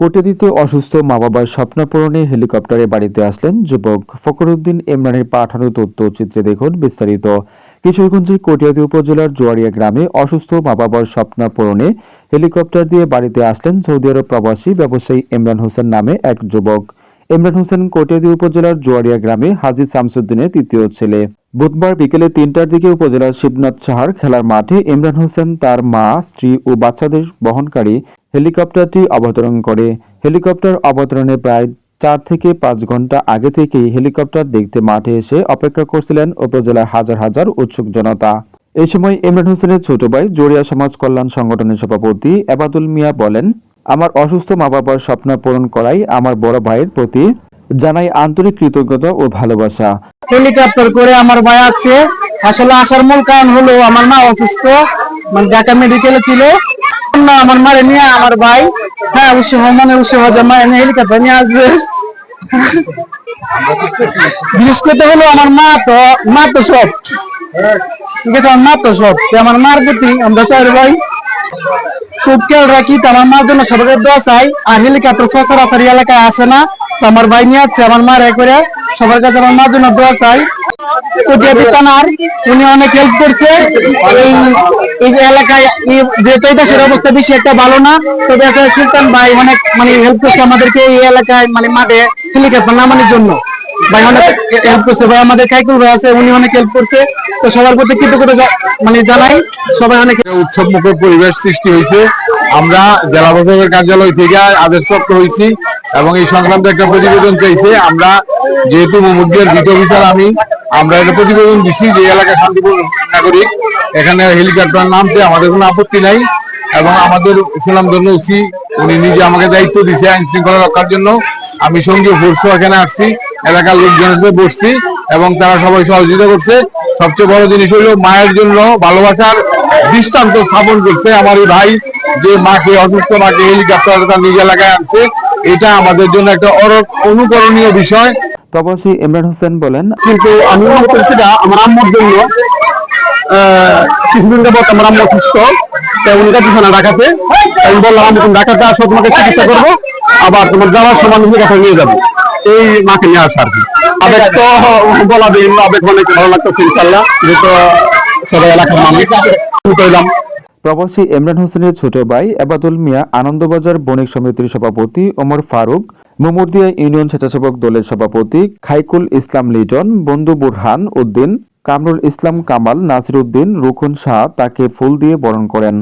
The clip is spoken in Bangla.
কোটিয়াদিতে অসুস্থ মা বাবার স্বপ্ন পূরণে হেলিকপ্টারে বাড়িতে আসলেন যুবক। ফখরুদ্দিন ইমরানের পাঠানো তথ্য তথ্যচিত্রে দেখুন বিস্তারিত। কিশোরগঞ্জের কটিয়াদি উপজেলার জোয়ারিয়া গ্রামে অসুস্থ মা বাবার স্বপ্ন পূরণে হেলিকপ্টার দিয়ে বাড়িতে আসলেন সৌদি আরব প্রবাসী ব্যবসায়ী ইমরান হোসেন নামে এক যুবক। ইমরান হোসেন কটিয়াদি উপজেলার জোয়ারিয়া গ্রামে হাজী শামসুদ্দিনের তৃতীয় ছেলে। বুধবার বিকেলে তিনটার দিকে উপজেলার শিবনাথ সাহার খেলার মাঠে ইমরান হোসেন তার মা, স্ত্রী ও বাচ্চাদের বহনকারী হেলিকপ্টারটি অবতরণ করে। হেলিকপ্টার অবতরণে প্রায় চার থেকে পাঁচ ঘণ্টা আগে থেকেই হেলিকপ্টার দেখতে মাঠে এসে অপেক্ষা করছিলেন উপজেলার হাজার হাজার উৎসুক জনতা। এই সময় ইমরান হোসেনের ছোট ভাই জড়িয়া সমাজ কল্যাণ সংগঠনের সভাপতি এবাদুল মিয়া বলেন আমার অসুস্থ মা বাবার স্বপ্ন পূরণ করাই আমার বড় ভাইয়ের প্রতি জানাই আন্তরিক কৃতজ্ঞতা ও ভালোবাসা। হেলিকপ্টার করে আমার ভাই আসছে। আসলে আসার মূল কারণ হলো আমার মা অসুস্থ মানে ঢাকা মেডিকেলে ছিল। আমার মারে নিয়ে আমার ভাই হ্যাঁ হয় মনে অবশ্যই হয় যে মায়ের হেলিকপ্টার নিয়ে আসবে। বিশেষ করতে হলো আমার মা তো মা তো সব ঠিক আছে, আমার মা তো সব আমার মার প্রতি আমরা চাই ভাই। খুব খেয়াল রাখি, তো আমার মার জন্য সবাই দোয়া চাই। আর হেলিকপ্টার সচরাচর এলাকায় আসে না। তো আমার ভাই নিয়ে আসছে, আমার মার করে। সবার কাছে আমার মার জন্য দোয়া চাই। থানার উনি অনেক হেল্প করছে। এই এই যে এলাকায় দেশের অবস্থা বেশি একটা ভালো না। তবে আসলে সুলতান ভাই অনেক মানে হেল্প করছে আমাদেরকে এই এলাকায় মানে মাঠে হেলিকপ্টার নামানোর জন্য। ভাই অনেক হেল্প করছে। ভাই আমাদের খাইকুল ভাই আছে, উনি অনেক হেল্প করছে। তো সবার প্রতি কৃতজ্ঞতা মানে জানাই, সবাই অনেক উৎসব মুখর পরিবেশ সৃষ্টি হয়েছে। আমরা জেলা প্রশাসকের কার্যালয় থেকে আদেশপ্রাপ্ত হয়েছি এবং এই সংক্রান্ত একটা প্রতিবেদন চাইছে। আমরা যেহেতু মোহাম্মদের ভিত অফিসার আমি, আমরা একটা প্রতিবেদন দিচ্ছি যে এলাকা শান্তিপূর্ণ নাগরিক, এখানে হেলিকপ্টার নামতে আমাদের কোনো আপত্তি নাই এবং আমাদের সুনাম ধন্য উচি উনি নিজে আমাকে দায়িত্ব দিয়েছে আইন শৃঙ্খলা রক্ষার জন্য। আমি সঙ্গীয় ফোর্স এখানে আসছি। এলাকার লোকজনের সাথে বসছি এবং তারা সবাই সহযোগিতা করছে। সবচেয়ে বড় জিনিস হলো মায়ের জন্য ভালোবাসার দৃষ্টান্ত স্থাপন করছে আমার এই ভাই যে মাকে অসুস্থ মাকে হেলিকপ্টার তার নিজ এলাকায় আনছে। এটা আমাদের জন্য একটা অর- অনুকরণীয় বিষয়। প্রবাসী ইমরান হোসেন বলেন কিন্তু আমি মনে করছি না আমার আম্মুর জন্য আহ, কিছুদিন যাবত আমার আম্মু অসুস্থ তাই উনি যাচ্ছে না ঢাকাতে তাই আমি বললাম আমি তুমি ঢাকাতে আসো তোমাকে চিকিৎসা করব আবার তোমার যাওয়ার সময় আমি কথা নিয়ে যাব। এই মাকে নিয়ে আসা আর কি। আবেগ তো বলা দিই আবেগ অনেক ভালো লাগতেছে ইনশাল্লাহ যেহেতু সবাই এলাকার মানুষ। কইলাম প্রবাসী ইমরান হোসেনের ছোট ভাই এবাদুল মিয়া আনন্দবাজার বণিক সমিতির সভাপতি ওমর ফারুক, মোমরদিয়া ইউনিয়ন স্বেচ্ছাসেবক দলের সভাপতি খাইকুল ইসলাম লিটন, বন্ধু বুরহান উদ্দিন, কামরুল ইসলাম কামাল, নাসির উদ্দিন, রুকুন শাহ তাকে ফুল দিয়ে বরণ করেন।